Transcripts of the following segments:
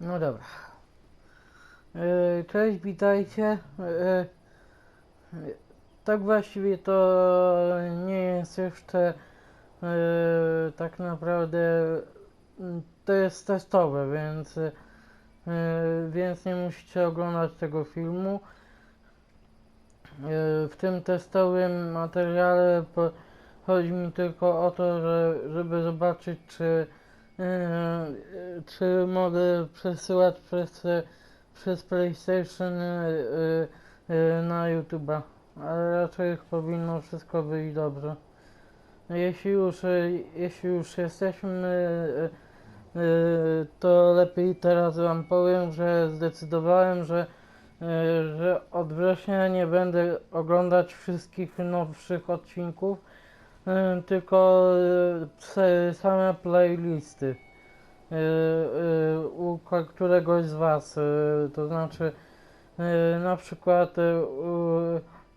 No dobra. E, Cześć, witajcie. E, Tak właściwie to nie jest jeszcze e, tak naprawdę mm, to jest testowe, więc więc nie musicie oglądać tego filmu. W tym testowym materiale chodzi mi tylko o to, że, żeby zobaczyć czy czy mogę przesyłać przez, przez PlayStation e, e, na YouTube'a, ale raczej powinno wszystko wyjść dobrze. Jeśli już, jeśli już jesteśmy, to lepiej teraz Wam powiem, że zdecydowałem, że, że od września nie będę oglądać wszystkich nowszych odcinków, tylko e, same playlisty. Y, y, u któregoś z Was, to znaczy na przykład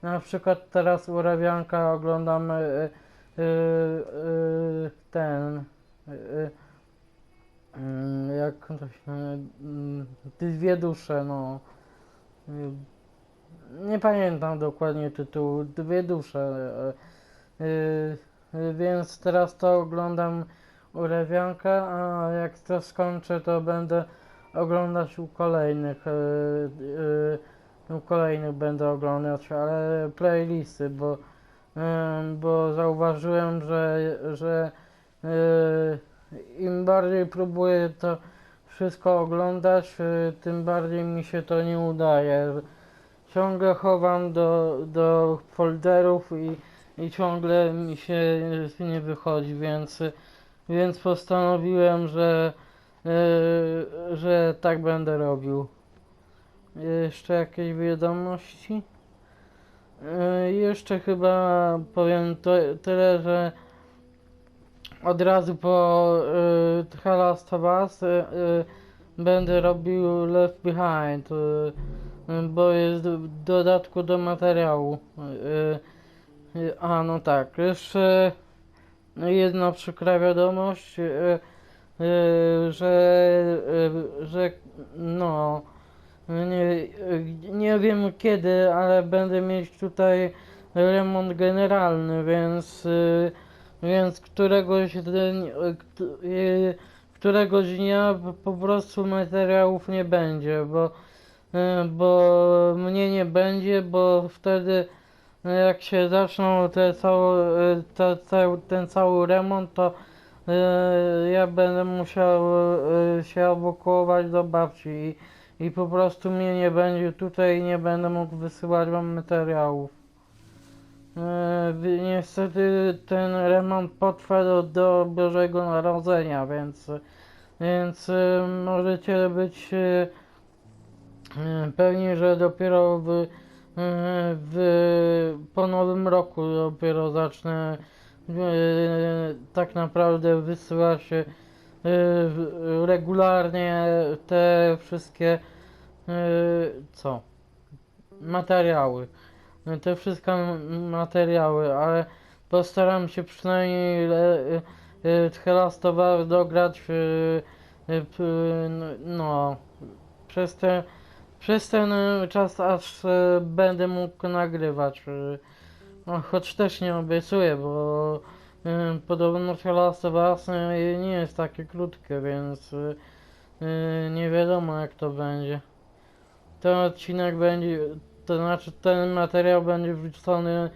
na przykład teraz u Rawianka oglądam ten y, jak to się te dwie dusze no. Nie pamiętam dokładnie tytułu dwie dusze więc teraz to oglądam u Rewianka, a jak to skończę, to będę oglądać u kolejnych, yy, u kolejnych będę oglądać, ale playlisty, bo, bo zauważyłem, że, że im bardziej próbuję to wszystko oglądać, tym bardziej mi się to nie udaje. Ciągle chowam do, do folderów i, i ciągle mi się nie wychodzi, więc więc postanowiłem, że, yy, że tak będę robił. Jeszcze jakieś wiadomości? Yy, jeszcze chyba powiem tyle, że od razu po yy, The Last of Us yy, będę robił Left Behind, yy, bo jest w dodatku do materiału. Yy, a no tak, jeszcze jedna przykra wiadomość, e, e, że, e, że no nie, nie wiem kiedy, ale będę mieć tutaj remont generalny, więc więc któregoś któregoś dnia po prostu materiałów nie będzie, bo bo mnie nie będzie, bo wtedy jak się zaczną te cały, te, te, ten cały remont, to e, ja będę musiał e, się ewakuować do babci i, i po prostu mnie nie będzie tutaj i nie będę mógł wysyłać wam materiałów. Wi- niestety ten remont potrwa do, do Bożego Narodzenia, więc, więc możecie być pewni, że dopiero w w, po nowym roku dopiero zacznę e, tak naprawdę wysyłać e, regularnie te wszystkie e, co? Materiały. Te wszystkie materiały, ale postaram się przynajmniej e, Tchelastowa dograć no przez te przez ten e, czas aż e, będę mógł nagrywać. e, No, choć też nie obiecuję, bo podobno The Last of Us nie jest takie krótkie, więc nie wiadomo jak to będzie. Ten odcinek będzie, to znaczy ten materiał będzie wrzucony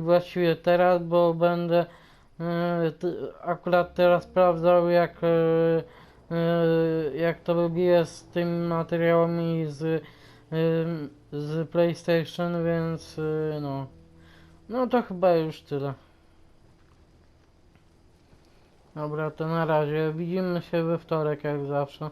właściwie teraz, bo będę akurat teraz sprawdzał jak jak to robię z tymi materiałami z, z PlayStation, więc y, no. No to chyba już tyle. Dobra, to na razie. Widzimy się we wtorek jak zawsze.